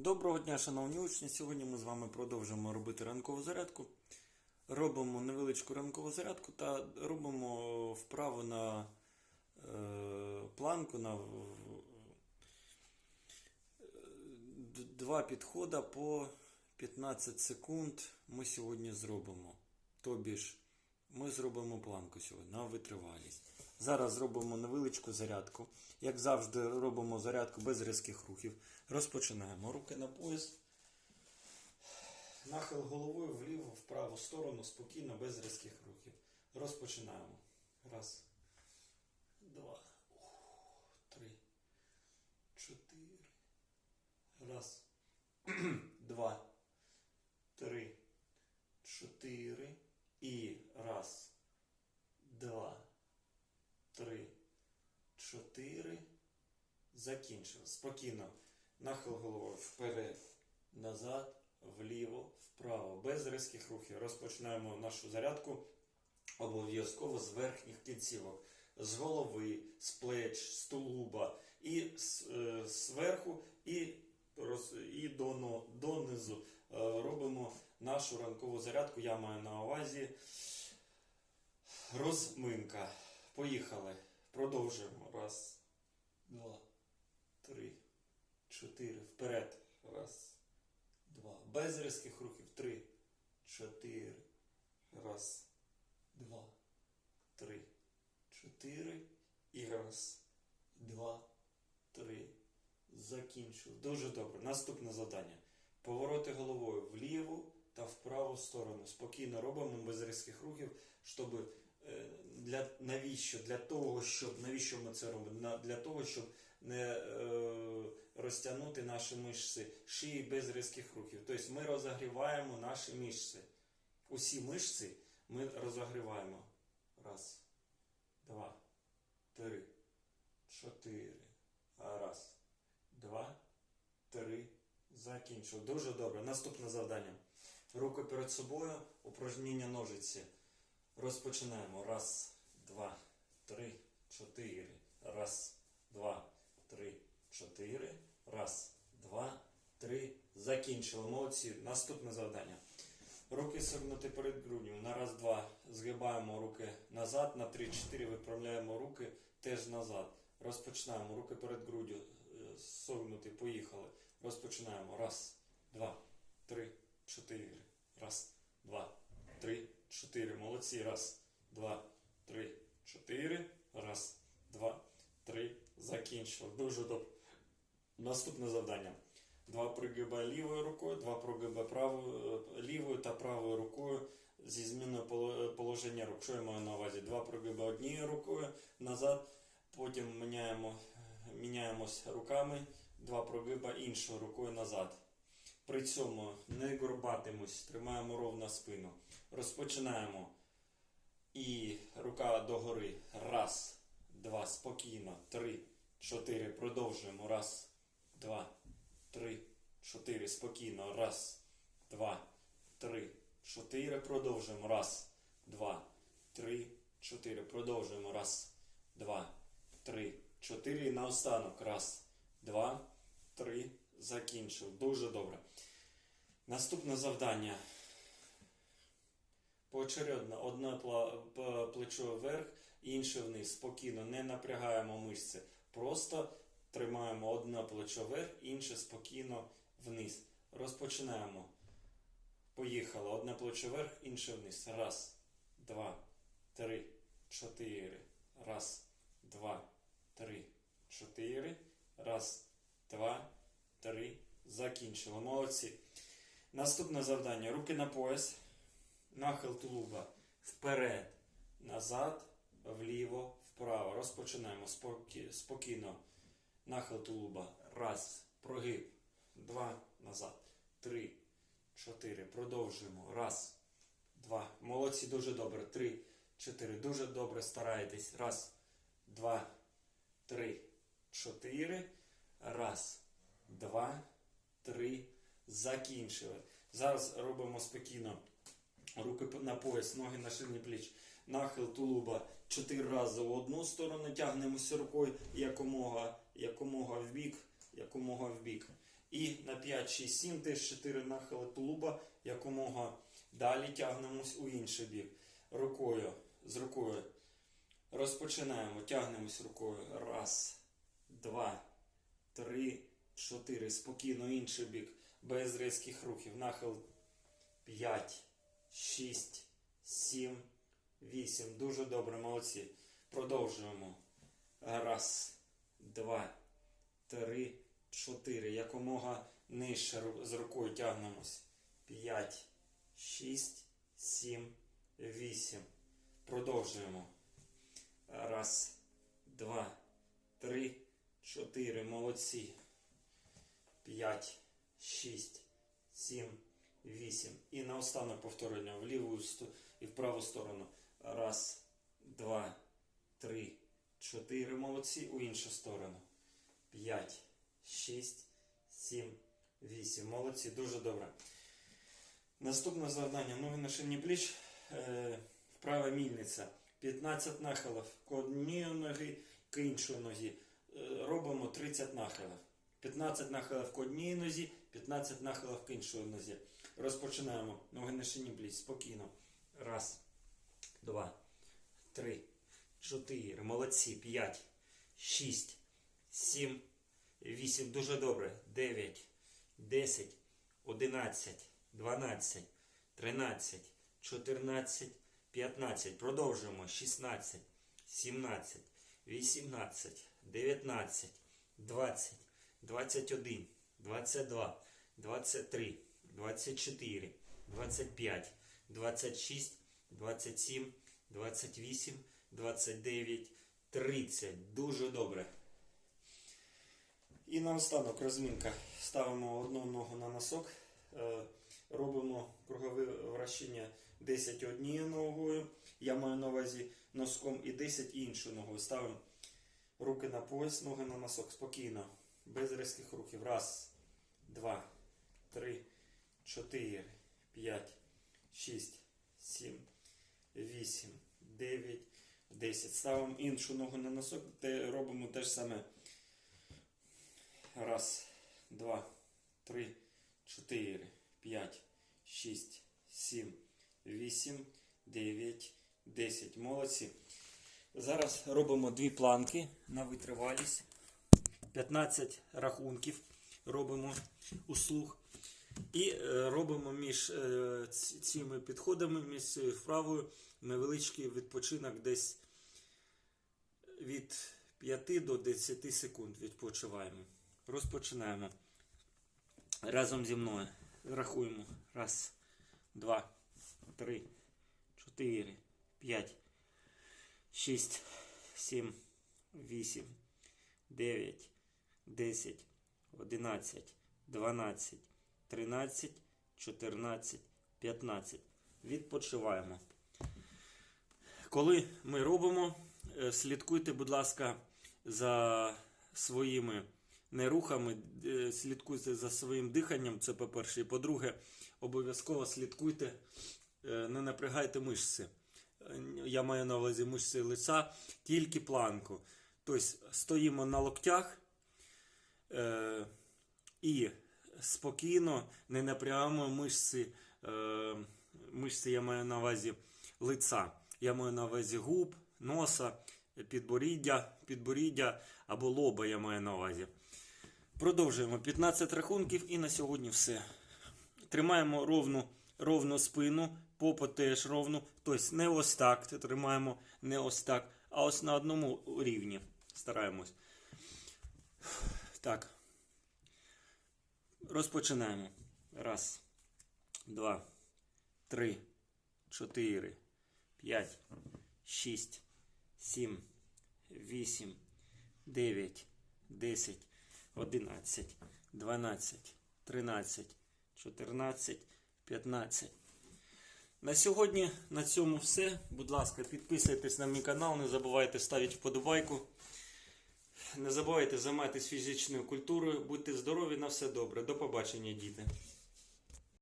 Доброго дня, шановні учні. Сьогодні ми з вами продовжимо робити ранкову зарядку. Робимо невеличку ранкову зарядку та робимо вправу на е, планку на д- два підходи по 15 секунд ми сьогодні зробимо. Тобі ж ми зробимо планку сьогодні на витривалість. Зараз зробимо невеличку зарядку. Як завжди, робимо зарядку без різких рухів. Розпочинаємо. Руки на пояс. Нахил головою вліво, в праву сторону, спокійно, без різких рухів. Розпочинаємо. Раз, два, три, чотири. Раз, два, три, чотири. І раз, два, три, чотири. Закінчили. Спокійно. Нахил головою вперед, назад, вліво, вправо. Без різких рухів. Розпочинаємо нашу зарядку обов'язково з верхніх кінцівок. З голови, з плеч, з тулуба. І е, зверху, і, і до, но- донизу. Е, робимо нашу ранкову зарядку. Я маю на увазі розминка. Поїхали. Продовжуємо. Раз, два, три, чотири. Вперед. Раз, два. Без різких рухів. Три, чотири. Раз, два, три, чотири. І раз, два, три. Закінчив. Дуже добре. Наступне завдання. Повороти головою вліву та в праву сторону. Спокійно робимо без різких рухів, щоб для навіщо? Для того, щоб навіщо ми це робимо? Для того, щоб не е, розтягнути наші мишці шиї без різких рухів. Тобто ми розогріваємо наші мишці. Усі мишці ми розогріваємо. Раз, два, три, чотири. Раз, два, три. Закінчив. Дуже добре. Наступне завдання. Руки перед собою, упражнення ножиці. Розпочинаємо. Раз, два, три, чотири. Раз, два, три, чотири. Раз, два, три. Закінчили. Молодці. Наступне завдання. Руки согнути перед грудню. На раз, два. Згибаємо руки назад. На три, чотири виправляємо руки теж назад. Розпочинаємо. Руки перед груддю е, согнути. Поїхали. Розпочинаємо. Раз, два, три, чотири. Раз, два, три, чотири. Молодці. Раз, два, три, чотири. Раз, два, три. Закінчили. Дуже добре. Наступне завдання. Два пригиба лівою рукою, два прогиба правою, е, лівою та правою рукою зі зміною е, положення рук. Що я маю на увазі? Два прогиба однією рукою назад, потім міняємо, міняємось руками, два прогиба іншою рукою назад. При цьому не горбатимось, тримаємо ровно спину. Розпочинаємо. І рука догори. Раз, два, спокійно. Три, чотири. Продовжуємо. Раз, два, три, чотири. Спокійно. Раз, два, три, чотири. Продовжуємо. Раз, два, три, чотири. Продовжуємо. Раз, два, три, чотири. І наостанок. Раз, два, три. Закінчив. Дуже добре. Наступне завдання. Поочередно одне плечо вверх, інше вниз. Спокійно, не напрягаємо мишці. Просто тримаємо одне плечо вверх, інше спокійно вниз. Розпочинаємо. Поїхали. Одне плечо вверх, інше вниз. Раз, два, три, чотири. Раз, два, три, чотири. Раз, два, три. Закінчили. Молодці. Наступне завдання. Руки на пояс. Нахил тулуба вперед, назад, вліво, вправо. Розпочинаємо спокі- спокійно. Нахил тулуба. Раз. Прогиб. Два. Назад. Три. Чотири. Продовжуємо. Раз. Два. Молодці, дуже добре. Три. Чотири. Дуже добре стараєтесь. Раз. Два. Три. Чотири. Раз. Два. Три. Закінчили. Зараз робимо спокійно. Руки на пояс, ноги на ширині пліч. Нахил тулуба чотири рази в одну сторону тягнемося рукою якомога, якомога в бік, якомога в бік. І на 5, 6, 7 теж 4 нахили тулуба, якомога далі тягнемось у інший бік. Рукою, з рукою. Розпочинаємо, тягнемось рукою. Раз, два, три, чотири. Спокійно інший бік. Без різких рухів. Нахил 5, 6, 7, 8. Дуже добре, молодці. Продовжуємо. Раз, два, три, чотири. Якомога нижче з рукою тягнемось. П'ять, шість, сім, вісім. Продовжуємо. Раз, два, три, чотири. Молодці. П'ять, шість, сім, вісім. І наостанок повторення в ліву і в праву сторону. Раз, два, три, чотири. Молодці. У іншу сторону. П'ять, шість, сім, вісім. Молодці. Дуже добре. Наступне завдання. Ноги на шині пліч. Вправа мільниця. 15 нахилів к одній ноги, к іншої нозі. Е, робимо 30 нахилів. 15 нахилів к одній нозі, 15 нахилів к іншої нозі. Розпочинаємо. Ноги на шині пліч. Спокійно. Раз, два, три, чотири. Молодці. П'ять, шість, сім, вісім. Дуже добре. Дев'ять, десять, одинадцять, дванадцять, тринадцять, чотирнадцять, п'ятнадцять. Продовжуємо. Шістнадцять, сімнадцять, вісімнадцять, дев'ятнадцять, двадцять, двадцять один, двадцять два, двадцять три, двадцять чотири, двадцять п'ять, двадцять шість, двадцять сім, двадцять вісім, двадцять дев'ять, тридцять. Дуже добре. І наостанок розмінка. Ставимо одну ногу на носок, е, робимо кругове вращення 10 однією ногою. Я маю на увазі носком і 10 іншою ногою. Ставимо руки на пояс, ноги на носок. Спокійно. Без різких рухів. Раз, два, три, чотири, п'ять, шість, сім, вісім, дев'ять, десять. Ставимо іншу ногу на носок, де робимо те ж саме. Раз, два, три, чотири, п'ять, шість, сім, вісім, дев'ять, десять. Молодці. Зараз робимо дві планки на витривалість. 15 рахунків робимо у слух. І е, робимо між е, цими підходами, між цією вправою невеличкий відпочинок десь від 5 до 10 секунд відпочиваємо. Розпочинаємо. Разом зі мною. Рахуємо. Раз, два, три, чотири, п'ять, шість, сім, вісім, дев'ять, десять, одинадцять, дванадцять, тринадцять, чотирнадцять, п'ятнадцять. Відпочиваємо. Коли ми робимо, е, слідкуйте, будь ласка, за своїми не рухами, е, слідкуйте за своїм диханням, це по-перше. І по-друге, обов'язково слідкуйте, е, не напрягайте мишці. Я маю на увазі мишці лиця, тільки планку. Тобто стоїмо на локтях е, і спокійно не напрягаємо мишці, е, мишці я маю на увазі лиця. Я маю на увазі губ, носа, підборіддя, підборіддя або лоба я маю на увазі. Продовжуємо 15 рахунків і на сьогодні все. Тримаємо ровну, ровну спину, попу теж ровну. Тобто не ось так. Тримаємо не ось так, а ось на одному рівні. Стараємось. Так. Розпочинаємо. Раз, два, три, чотири, п'ять, шість, сім, вісім, дев'ять, десять, одинадцять, дванадцять, тринадцять, чотирнадцять, п'ятнадцять. На сьогодні на цьому все. Будь ласка, підписуйтесь на мій канал, не забувайте ставити вподобайку. Не забувайте займатися фізичною культурою. Будьте здорові, на все добре. До побачення, діти.